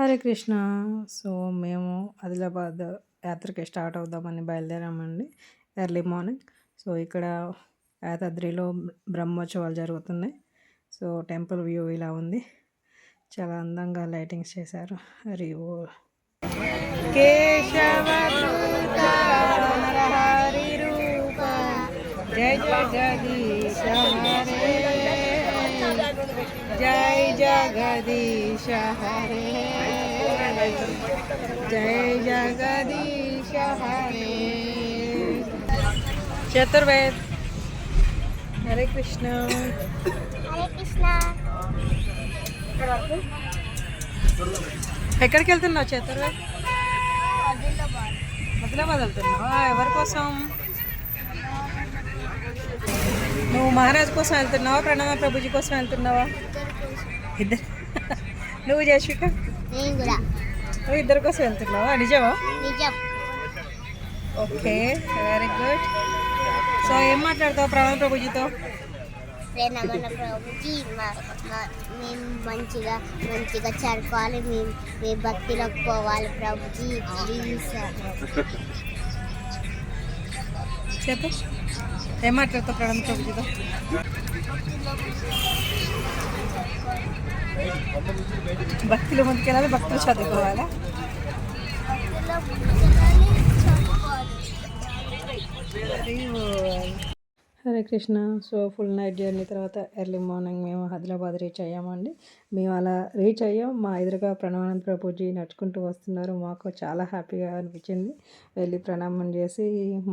Hare Krishna. So మేము ఆదిలాబాద్ యాత్రకి start అవుదామని బయలుదేరామండి ఎర్లీ మార్నింగ్. సో ఇక్కడ యాదాద్రిలో బ్రహ్మోత్సవాలు జరుగుతున్నాయి. సో టెంపుల్ వ్యూ ఇలా ఉంది. చాలా అందంగా లైటింగ్స్ చేశారు. హరి ఓ. జయ జగదీశ జై జగదీశ హరే జై జగదీశ హరే చతుర్వేద్ హరే కృష్ణ హరే కృష్ణ ఎక్కడికి వెళ్తున్నావు చతుర్వేద్? ఆదిలాబాద్. ఆదిలాబాద్ వెళ్తున్నావా? ఎవరి కోసం? నువ్వు మహారాజ్ కోసం వెళ్తున్నావా? ప్రణవ ప్రభుజీ కోసం వెళ్తున్నావా? ఇద్దరు. నువ్వు కూడా. నువ్వు ఇద్దరి కోసం వెళ్తున్నావా? నిజమా? నిజం. ఓకే వెరీ గుడ్ సో ఏం మాట్లాడతావు ప్రణవ ప్రభుజీతో? ప్రేమన ప్రభుజీ మేము మంచిగా మంచిగా చదువుకోవాలి మేము మీ భక్తిలోకి పోవాలి ప్రభుజీ ప్లీజ్ చెప్పు. ఏం మాట్లాడతావు ప్రణవ ప్రభుజీతో? భక్తిలో ముందుకెళ్ళాలి భక్తులు చదువుకోవాలా. Hare Krishna. So full night journey తర్వాత ఎర్లీ మార్నింగ్ మేము హైదరాబాద్ రీచ్ అయ్యామండి. మేము అలా రీచ్ అయ్యాం. మా ఎదురుగా ప్రణవానంద ప్రభుజీ నడుచుకుంటూ వస్తున్నారు. మాకు చాలా హ్యాపీగా అనిపించింది. వెళ్ళి ప్రణామం చేసి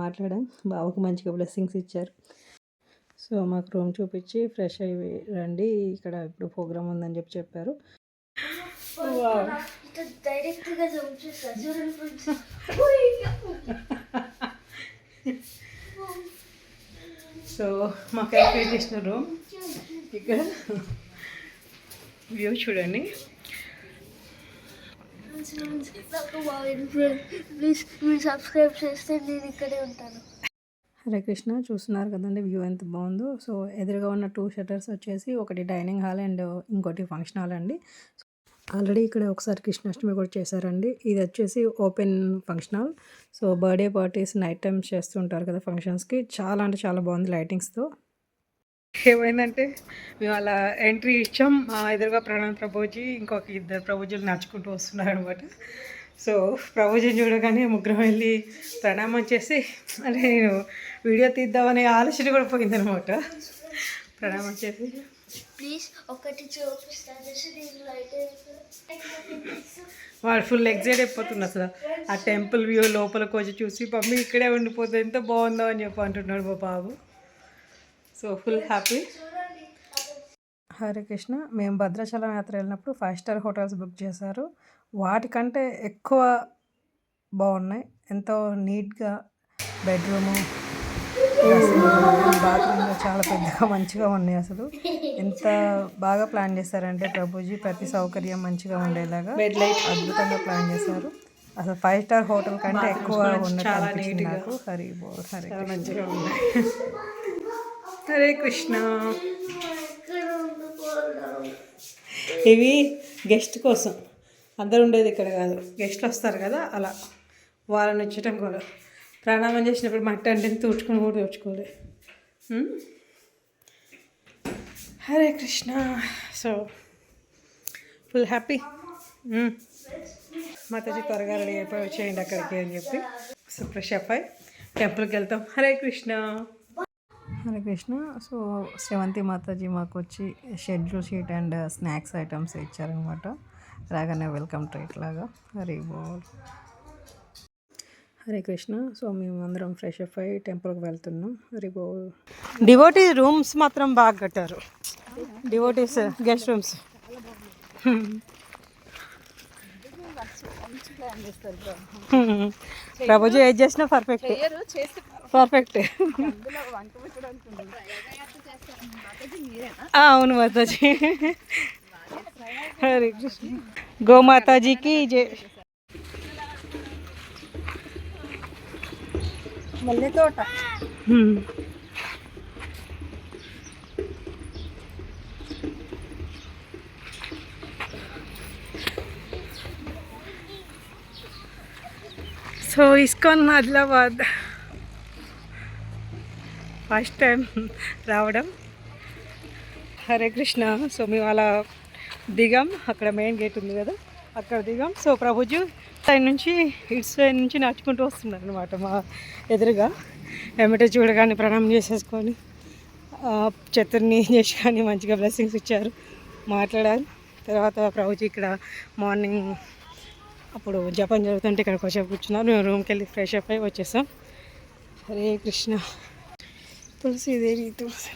మాట్లాడాం. బాబుకు మంచిగా బ్లెస్సింగ్స్ ఇచ్చారు. సో మాకు రూమ్ చూపించి ఫ్రెష్ అయ్యి రండి. ఇక్కడ ఇప్పుడు ప్రోగ్రామ్ ఉందని చెప్పి చెప్పారు. సో మాకు క్యాల్కులేట్ చేసిన రూమ్. ఇక్కడ వ్యూ చూడండి. ప్లీజ్ మీరు సబ్స్క్రైబ్ చేస్తే నేను ఇక్కడే ఉంటాను. హరే కృష్ణ చూస్తున్నారు కదండి వ్యూ ఎంత బాగుందో. సో ఎదురుగా ఉన్న టూ షటర్స్ వచ్చేసి ఒకటి డైనింగ్ హాల్ అండ్ ఇంకోటి ఫంక్షన్ హాల్ అండి. ఆల్రెడీ ఇక్కడ ఒకసారి కృష్ణాష్టమి కూడా చేశారండి. ఇది వచ్చేసి open function hall so birthday parties night times చేస్తుంటారు కదా ఫంక్షన్స్కి చాలా అంటే చాలా బాగుంది లైటింగ్స్తో ఏమైందంటే మేము అలా ఎంట్రీ ఇచ్చాం. మా ఎదురుగా ప్రణాం ప్రభుజీ ఇంకొక ఇద్దరు ప్రభుజీలు నడుచుకుంటూ వస్తున్నారు అనమాట సో ప్రభుజీని చూడగానే ముగ్గురం వెళ్ళి ప్రణామం చేసి అంటే నేను వీడియో తీద్దామనే ఆలోచన కూడా పోయిందనమాట. ప్రణామం చేసి. ప్లీజ్ ఒకటి వాడు ఫుల్ ఎగ్జైట్ అయిపోతుంది అసలు. ఆ టెంపుల్ వ్యూ లోపలికి వచ్చి చూసి మమ్మీ ఇక్కడే ఉండిపోతే ఎంత బాగుందో అని చెప్పి అంటున్నాడు మా బాబు. So full happy. Hare Krishna మేము భద్రాచలం యాత్ర వెళ్ళినప్పుడు ఫైవ్ స్టార్ హోటల్స్ బుక్ చేశారు. వాటికంటే ఎక్కువ బాగున్నాయి. ఎంతో నీట్గా బెడ్రూము బాత్రూమ్ చాలా పెద్దగా మంచిగా ఉన్నాయి అసలు. ఎంత బాగా ప్లాన్ చేశారంటే ప్రభుజీ ప్రతి సౌకర్యం మంచిగా ఉండేలాగా అద్భుతంగా ప్లాన్ చేశారు. అసలు ఫైవ్ స్టార్ హోటల్ కంటే ఎక్కువ ఉన్నట్టు నాకు. హరి బోల్ హరి మంచిగా ఉన్నాయి. హరే కృష్ణ. ఇవి గెస్ట్ కోసం. అందరు ఉండేది ఇక్కడ కాదు. గెస్ట్లు వస్తారు కదా అలా. వాళ్ళని వచ్చటం కూడా. ప్రాణామం చేసినప్పుడు మట్టి అంటే తూడ్చుకొని కూడా తూడ్చుకోలే Hare Krishna. So full happy Mataji త్వరగా రెడీ అయిపోయి వచ్చేయండి అక్కడికి అని చెప్పి. సో ఫ్రెష్ అప్ అయి టెంపుల్కి వెళ్తాం. హరే కృష్ణ. హరే కృష్ణ సో శ్రవంతి మాతాజీ మాకు వచ్చి schedule sheet and snacks items ఇచ్చారనమాట. రాగానే వెల్కమ్ ట్రీట్ లాగా. హరి బోల్. హరే కృష్ణ. సో మేము అందరం ఫ్రెష్ అప్ అయ్యి టెంపుల్కి వెళ్తున్నాం. హరి బోల్. డివోటీ రూమ్స్ మాత్రం బాగా కట్టారు. Devotees guest rooms. ప్రభుజీ ఏది చేసినా పర్ఫెక్ట్. పర్ఫెట్ అవును మాతాజీ. హరే కృష్ణ. గోమాతాజీకి జై. మల్లె తోట. So ISKCON Adilabad. First time రావడం. హరే కృష్ణ. సో మేము అలా దిగాం. అక్కడ మెయిన్ గేట్ ఉంది కదా అక్కడ దిగాం. సో ప్రభుజీ సైడ్ నుంచి ఇటు సైడ్ నుంచి నడుచుకుంటూ వస్తున్నారు అనమాట మా ఎదురుగా. ఏమిటో చూడగానే ప్రణామం చేసేసుకొని చతుర్ని చేసి కానీ మంచిగా బ్లెస్సింగ్స్ ఇచ్చారు మాట్లాడారు. తర్వాత ప్రభుజీ ఇక్కడ మార్నింగ్ అప్పుడు జపం జరుగుతుంటే ఇక్కడ కొంచెంసేపు కూర్చున్నారు. మేము రూమ్కి వెళ్ళి ఫ్రెష్ అప్ అయి వచ్చేసాం. హరే కృష్ణ. తులసిదేవి తులసి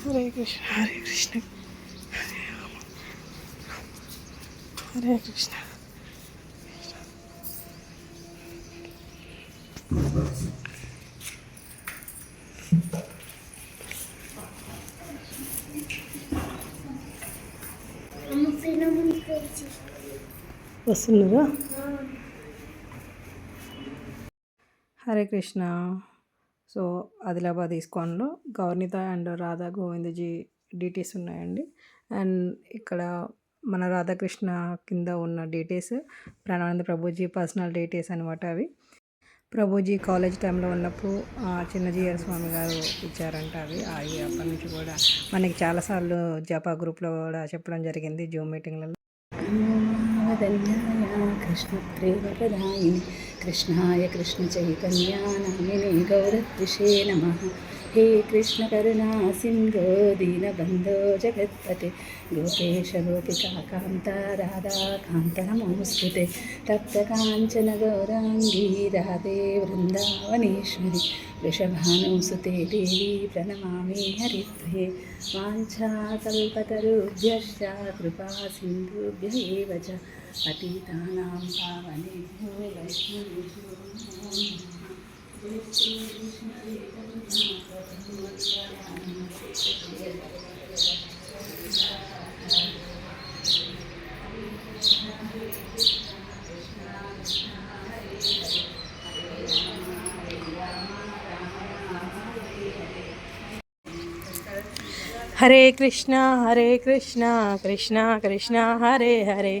హరే కృష్ణ హరే కృష్ణ హరే రామ హరే కృష్ణ వస్తున్నారా హరే కృష్ణ. సో ఆదిలాబాద్ ఇస్కాన్లో గౌర్నిత అండ్ రాధా గోవిందజీ డీటెయిల్స్ ఉన్నాయండి. అండ్ ఇక్కడ మన రాధాకృష్ణ కింద ఉన్న డీటెయిల్స్ ప్రాణానంద ప్రభుజీ పర్సనల్ డీటెయిల్స్ అనమాట అవి. ప్రభుజీ కాలేజ్ టైంలో ఉన్నప్పుడు చిన్నజీయర్ స్వామి గారు ఇచ్చారంట అవి. అవి అప్పటి నుంచి కూడా మనకి చాలాసార్లు జపా గ్రూప్లో కూడా చెప్పడం జరిగింది జూమ్ మీటింగ్లలో. కృష్ణవదన్యాయ కృష్ణప్రేమప్రదాయిని కృష్ణాయ కృష్ణచైతన్యానామినే గౌరద్విషే నమ హే కృష్ణ కరుణా సింధో దీనబంధో జగత్పతే గోపేశ గోపికాకాంత రాధాకాంత నమోస్తుతే తప్తకాంచన గౌరాంగీ రాధే బృందావనేశ్వరి వృషభానుసుతే దేవి ప్రణమామి హరిద్వే వాంఛా కృపా సింధుభ్య पतितानां पावनेभ्यो हरे कृष्णा हरे कृष्णा कृष्णा कृष्णा हरे हरे।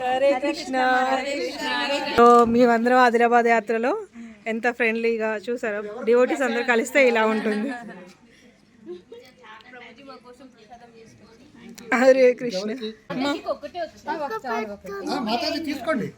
హరే కృష్ణ మేమందరం ఆదిలాబాద్ యాత్రలో ఎంత ఫ్రెండ్లీగా చూసారా డివోటీస్ అందరు కలిస్తే ఇలా ఉంటుంది. హరే కృష్ణ. మాతాజీ తీసుకోండి.